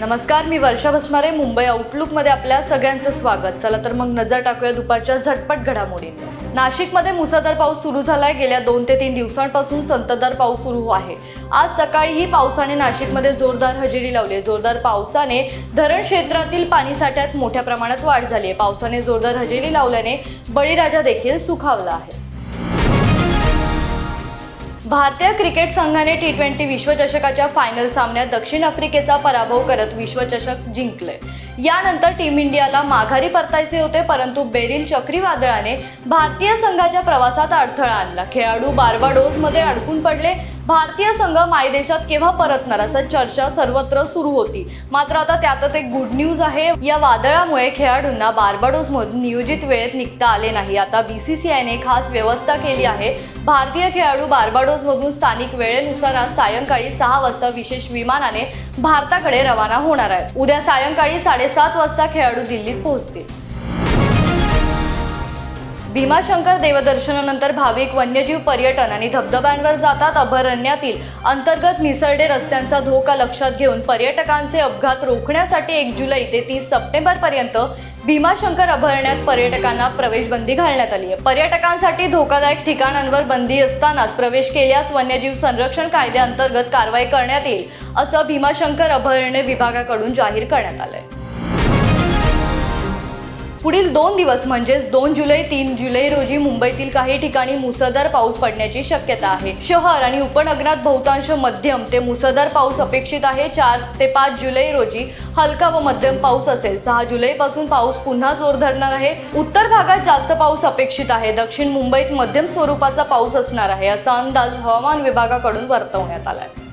नमस्कार मी वर्षा भस्मारे मुंबई आउटलुकमध्ये आपल्या सगळ्यांचं स्वागत. चला तर मग नजर टाकूया दुपारच्या झटपट घडामोडी. नाशिकमध्ये मुसळधार पाऊस सुरू झालाय. गेल्या दोन ते तीन दिवसांपासून संततधार पाऊस सुरू आहे. आज सकाळीही पावसाने नाशिकमध्ये जोरदार हजेरी लावली. आहे. जोरदार पावसाने धरण क्षेत्रातील पाणी साठ्यात मोठ्या प्रमाणात वाढ झाली आहे. पावसाने जोरदार हजेरी लावल्याने बळीराजा देखील सुखावला आहे. भारतीय क्रिकेट संघाने टी ट्वेंटी विश्वचषकाच्या फायनल सामन्यात दक्षिण आफ्रिकेचा पराभव करत विश्वचषक जिंकले. यानंतर टीम इंडियाला माघारी परतायचे होते परंतु बेरिल चक्रीवादळाने भारतीय संघाच्या प्रवासात अडथळा आणला. खेळाडू बार्बाडोसमध्ये अडकून पडले. भारतीय संघ मायदेशात केव्हा परतणार असं चर्चा सर्वत्र सुरू होती. मात्र आता त्यातच एक गुड न्यूज आहे. या वादळामुळे खेळाडूंना बार्बाडोसमधून नियोजित वेळेत निघता आले नाही. आता बी सी सी आयने खास व्यवस्था केली आहे. भारतीय खेळाडू बार्बाडोसमधून स्थानिक वेळेनुसार आज सायंकाळी सहा वाजता विशेष विमानाने भारताकडे रवाना होणार आहे उद्या सायंकाळी साडे साडेसात वाजता खेळाडू दिल्लीत पोहोचतील. भीमाशंकर देवदर्शनानंतर भाविक वन्यजीव पर्यटन आणि धबधब्यांवर जातात अभयारण्यातील अंतर्गत निसरडे रस्त्यांचा धोका लक्षात घेऊन पर्यटकांचे अपघात रोखण्यासाठी एक जुलै ते तीस सप्टेंबरपर्यंत भीमाशंकर अभयारण्यात पर्यटकांना प्रवेश बंदी घालण्यात आली आहे. पर्यटकांसाठी धोकादायक ठिकाणांवर बंदी असतानाच प्रवेश केल्यास वन्यजीव संरक्षण कायद्याअंतर्गत कारवाई करण्यात येईल असं भीमाशंकर अभयारण्य विभागाकडून जाहीर करण्यात आलं आहे पुढील दोन दिवस म्हणजेच दोन जुलै तीन जुलै रोजी मुंबईतील काही ठिकाणी मुसळधार पाऊस पडण्याची शक्यता आहे. शहर आणि उपनगरात बहुतांश मध्यम ते मुसळधार पाऊस अपेक्षित आहे. चार ते पाच जुलै रोजी हलका व मध्यम पाऊस असेल. सहा जुलै पासून पाऊस पुन्हा जोर धरणार आहे. उत्तर भागात जास्त पाऊस अपेक्षित आहे. दक्षिण मुंबईत मध्यम स्वरूपाचा पाऊस असणार आहे असा अंदाज हवामान विभागाकडून वर्तवण्यात आला आहे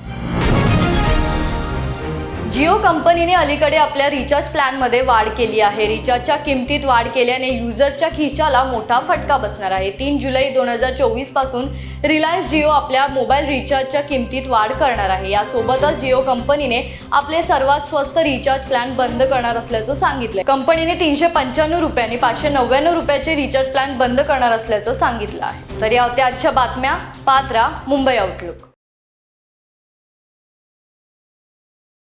जिओ कंपनीने अलीकडे आपल्या रिचार्ज प्लॅनमध्ये वाढ केली आहे. रिचार्जच्या किमतीत वाढ केल्याने युजरच्या खिशाला मोठा फटका बसणार आहे. तीन जुलै दोन हजार चोवीसपासून रिलायन्स जिओ आपल्या मोबाईल रिचार्जच्या किमतीत वाढ करणार आहे. यासोबतच जिओ कंपनीने आपले सर्वात स्वस्त रिचार्ज प्लॅन बंद करणार असल्याचं सांगितलं कंपनीने तीनशे पंच्याण्णव रुपयांनी पाचशे नव्याण्णव रुपयाचे रिचार्ज प्लॅन बंद करणार असल्याचं सांगितलं आहे. तर या होत्या आजच्या बातम्या. पात्रा मुंबई आउटलुक